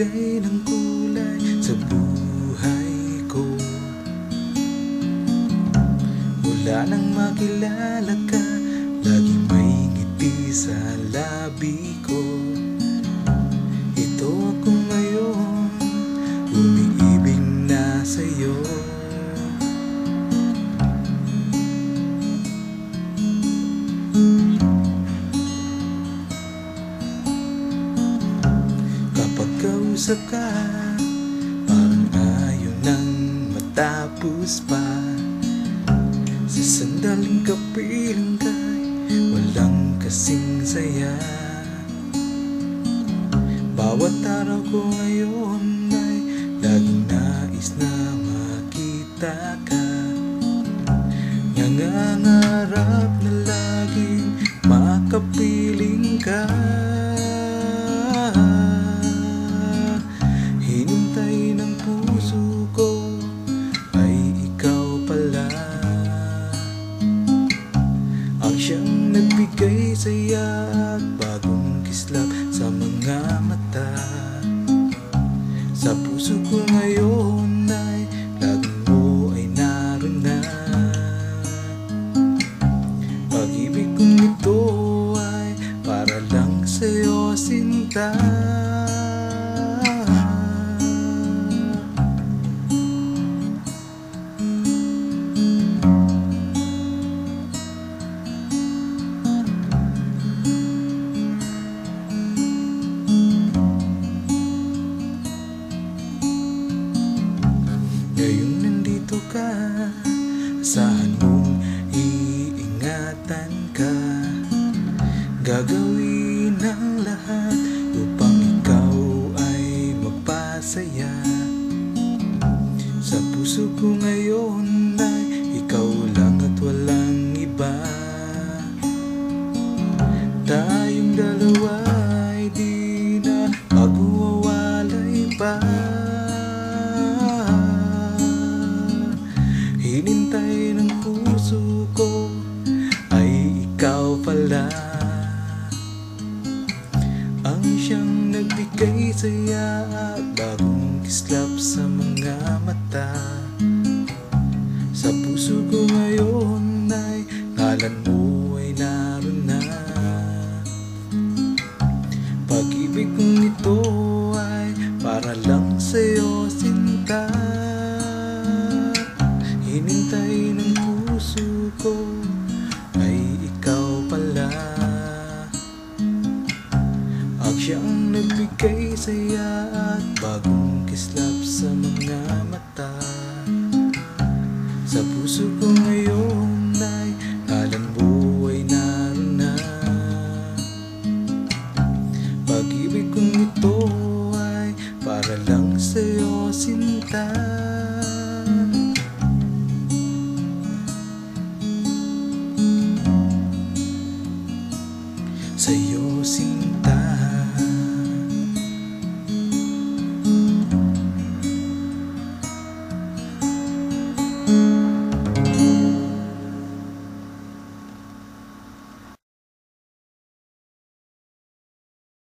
nagbigay ng kulay sa buhay ko. Mula nang makilala ka, lagi may ngiti sa labi ko. Ito ang kausap ka Parang ayaw nang matapos pa. Sa sandaling kapiling ka'y Walang kasing saya. Bawat araw ko ngayon ay Laging nais na makita ka. Nangangarap siyang nagbigay saya at bagong kislap sa mga mata. Sa puso ko ngayon ay laging mo ay naroon na Pag-ibig kong ito ay para lang sa'yo sinta Gagawin ang lahat Upang ikaw ay magpasaya. Sa puso ko ngayon nagbigay saya at bagong kislap sa mga mata. Sa puso ko ngayon ay ngalan mo ay naroon na. Pag-ibig kong ito ay para lang sa'yo sinta Siyang nagbigay saya at bagong kislap sa mga mata. Sa puso ko ngayon ay alam buhay naroon na. Pag-ibig kong ito ay para lang sa'yo sinta.